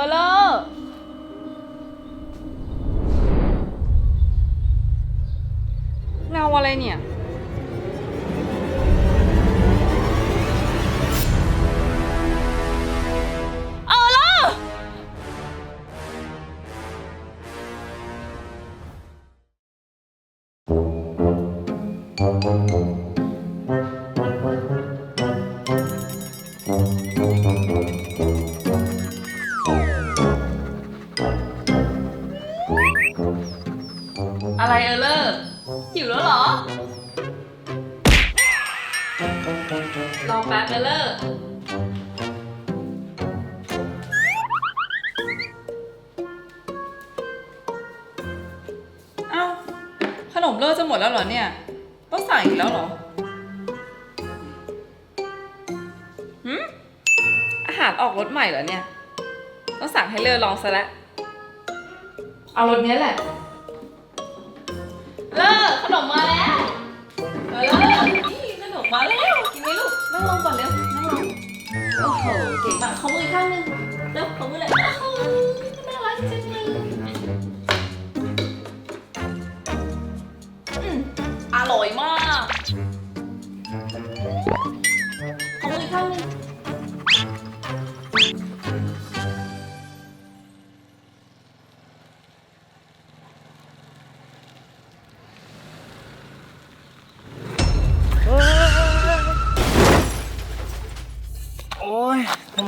อเลอร์เงาอะไรเนี่ย อะไรเออเลอร์หิวแล้วเหรอ รอแป๊บเออเลอร์เอ้าขนมเลอร์จะหมดแล้วเหรอเนี่ย ต้องสั่งอีกแล้วเหรอหืมอาหารออกรสใหม่เหรอเนี่ย ต้องสั่งให้เลอร์ลองซะแล้วเอารสเนี้ยแหละ เลิกขนมมาแล้วเออนี่ขนมมาแล้วกินไหมลูกนั่งลงก่อนเร็วนั่งลงโอ้โหเก่งมากขอมืออกข้างหนึงเร็วขอมือเลยอ้โหน่ารักจังเลยอืมอร่อยมากขอมืออีกข้างหนึง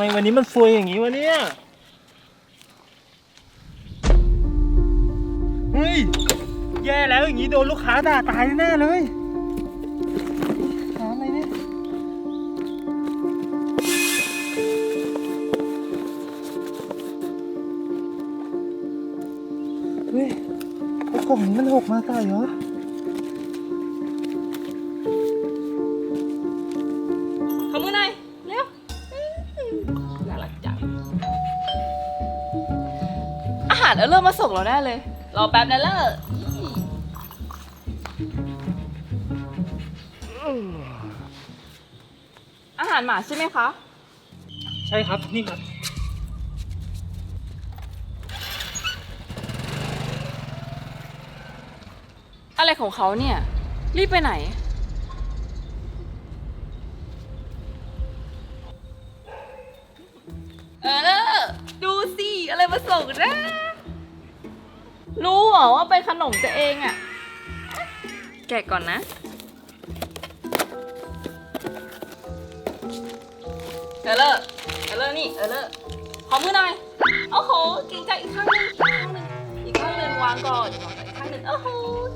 ไมวันนี้มันซวยอย่างนี้วะเนี่ยเฮ้ยแย่แล้วอย่างนี้โดนลูกค้าด่าตายแน่เลยหาอะไรเนี่ยเฮ้ยไอ้กล่องนี้มันหกมาใส่เหรอ อาหารเออเริ่มมาส่งเราแน่เลย รอแป๊บนะเลิกอาหารหมาใช่ไหมคะ ใช่ครับ นี่ครับ อะไรของเขาเนี่ย รีบไปไหน เออเลิกดูสิ อะไรมาส่งนะ รู้เหรอว่าเป็นขนมตัวเองอะแกะก่อนนะ เออเลอร์เออเลอร์นี่ เออเลอร์ขอมือหน่อย โอ้โห เก่งจังอีกข้างหนึงอีกข้างหนึงอีกข้างหนึงวางก่อนวางก่อนอีกข้างหนึงโอ้โห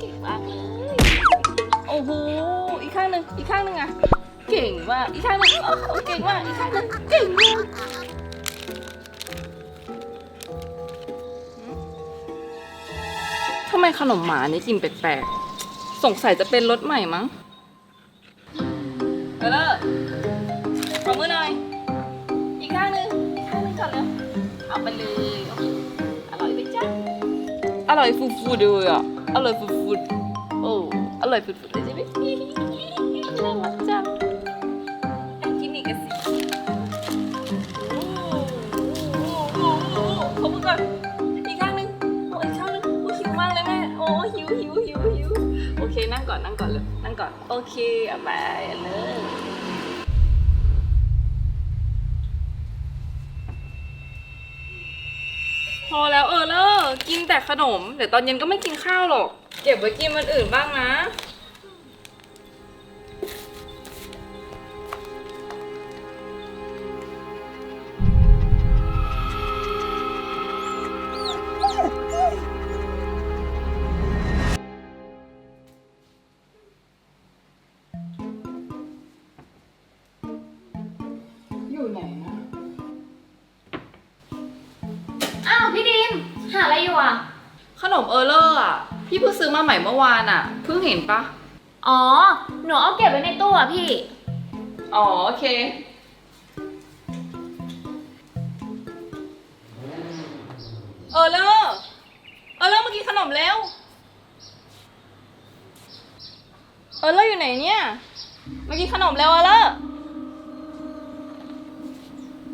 เก่งมากเลย โอ้โห อีกข้างหนึง อีกข้างหนึงอะเก่งมาก อีกข้างหนึงโอ้โหเก่งมาก อีกข้างหนึงเก่งมาก ไมขนมหมานี่กลิ่นแปลกๆ สงสัยจะเป็นรสใหม่มั้งเออเลอร์ขอมือหน่อย อีกข้างหนึง อีกข้างหนึงก่อนเร็วเอาไปเลยโอเคอร่อยไหมจ๊ะ อร่อยฟูๆด้วยอะ อร่อยฟูๆโอ้ อร่อยฟูๆเลยใช่ไหมน่ารักจังอะกินอีกกันสิโอ้โหโอ้โหขอมือก่อน งก่อนนั่งก่อนเลยนั่งก่อน โอเคเอาไปเอาเลยพอแล้วเออเลิกกินแต่ขนม เดี๋ยวตอนเย็นก็ไม่กินข้าวหรอก เก็บไว้กินวันอื่นบ้างนะ อยู่ไหนนะ อ้าวพี่ดิมหาอะไรอยู่อะ ขนมเออร์เลอร์อะ พี่เพิ่งซื้อมาใหม่เมื่อวานอะ เพิ่งเห็นปะ อ๋อ หนูเอาเก็บไว้ในตู้อะพี่ อ๋อโอเค เออร์เลอร์เออร์เลอร์มากินขนมแล้ว เออร์เลอร์อยู่ไหนเนี่ยมากินขนมแล้วเออร์เลอร์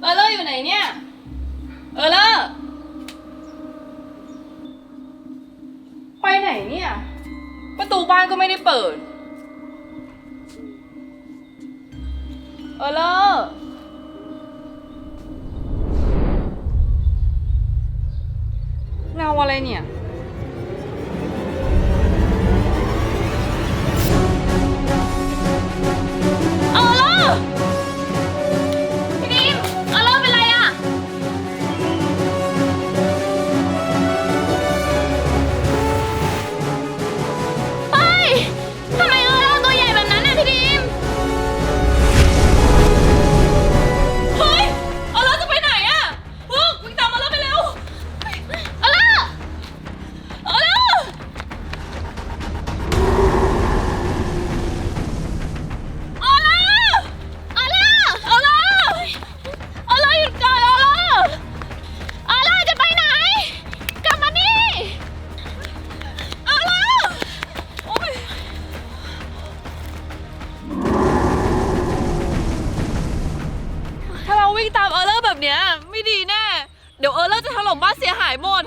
เออเลอร์อยู่ไหนเนี่ย เออเลอร์ไปไหนเนี่ย ประตูบ้านก็ไม่ได้เปิด เออเลอร์เงาอะไรเนี่ย เดี๋ยวเออเลอร์จะถล่มบ้านเสียหายหมด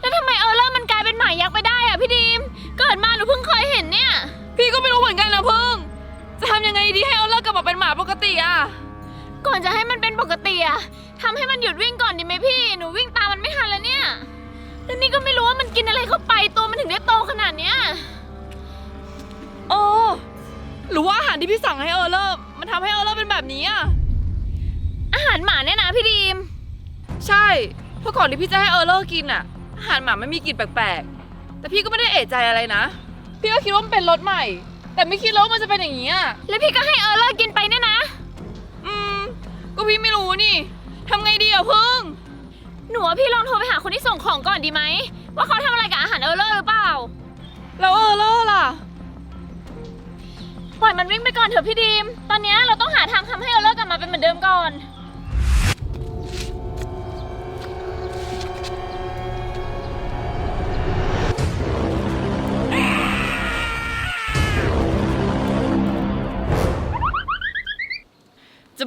แล้วทำไมเออเลอร์มันกลายเป็นหมายักษ์ไปได้อะพี่ดิมเกิดมาหนูเพิ่งเคยเห็นเนี่ย พี่ก็ไม่รู้เหมือนกันนะพึ่ง จะทำยังไงดีให้เออเลอร์กลับมาเป็นหมาปกติอะ ก่อนจะให้มันเป็นปกติอะทำให้มันหยุดวิ่งก่อนดีไหมพี่ หนูวิ่งตามมันไม่ทันแล้วเนี่ย แล้วนี่ก็ไม่รู้ว่ามันกินอะไรเข้าไปตัวมันถึงได้โตขนาดเนี้ยเออหรือว่าอาหารที่พี่สั่งให้เออเลอร์มันทำให้เออเลอร์เป็นแบบนี้อะ อาหารหมาเนี่ยนะพี่ดิม ใช่เพราะก่อนที่พี่จะให้เออเลอร์กินอะอาหารหมาไม่มีกลิ่นแปลกๆ แต่พี่ก็ไม่ได้เอะใจอะไรนะ พี่ก็คิดว่ามันเป็นรสใหม่ แต่ไม่คิดแล้วว่ามันจะเป็นอย่างนี้อะแล้วพี่ก็ให้เออเลอร์กินไปเนี่ยนะ อืม ก็พี่ไม่รู้นี่ทำไงดีอะพึ่ง หนูว่าพี่ลองโทรไปหาคนที่ส่งของก่อนดีไหม ว่าเขาทำอะไรกับอาหารเออเลอร์หรือเปล่า แล้วเออเลอร์ล่ะ ปล่อยมันวิ่งไปก่อนเถอะพี่ดิมตอนเนี้ยเราต้องหาทางทำให้เออเลอร์กลับมาเป็นเหมือนเดิมก่อน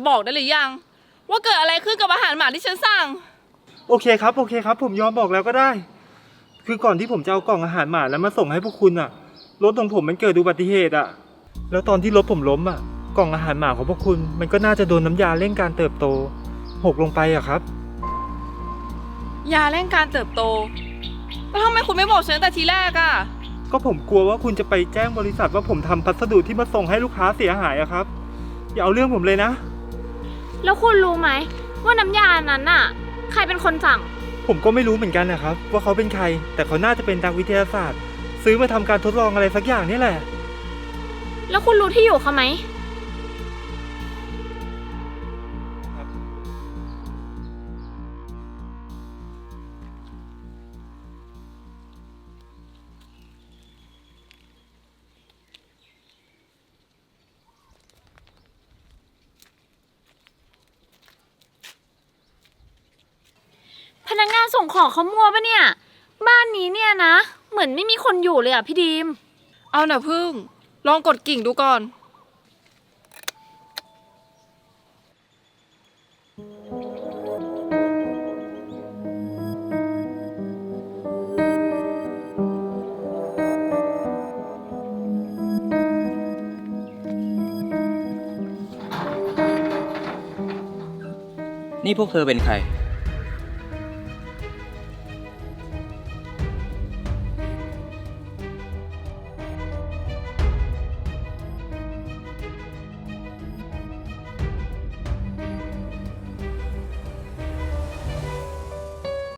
บอกได้หรือยัง ว่าเกิดอะไรขึ้นกับอาหารหมาที่ฉันสั่ง โอเคครับโอเคครับ ผมยอมบอกแล้วก็ได้ คือก่อนที่ผมจะเอากล่องอาหารหมาแล้วมาส่งให้พวกคุณอะรถของผมมันเกิดอุบัติเหตุอะแล้วตอนที่รถผมล้มอะกล่องอาหารหมาของพวกคุณ มันก็น่าจะโดนน้ำยาเร่งการเติบโต หกลงไปอะครับ ยาเร่งการเติบโตแล้วทำไมคุณไม่บอกฉันตั้งแต่ทีแรกอะก็ผมกลัวว่าคุณจะไปแจ้งบริษัทว่าผมทำพัสดุที่มาส่งให้ลูกค้าเสียหายอะครับ อย่าเอาเรื่องผมเลยนะ แล้วคุณรู้ไหมว่าน้ำยานั้นน่ะ ใครเป็นคนสั่ง ผมก็ไม่รู้เหมือนกันนะครับ ว่าเขาเป็นใคร แต่เขาน่าจะเป็นนักวิทยาศาสตร์ ซื้อมาทำการทดลองอะไรสักอย่างนี่แหละ แล้วคุณรู้ที่อยู่เขาไหม นักงานส่งของเขามัวปะเนี่ย บ้านนี้เนี่ยนะ เหมือนไม่มีคนอยู่เลยอะพี่ดีม เอาหน่ะพึ่ง ลองกดกิ่งดูก่อน นี่พวกเธอเป็นใคร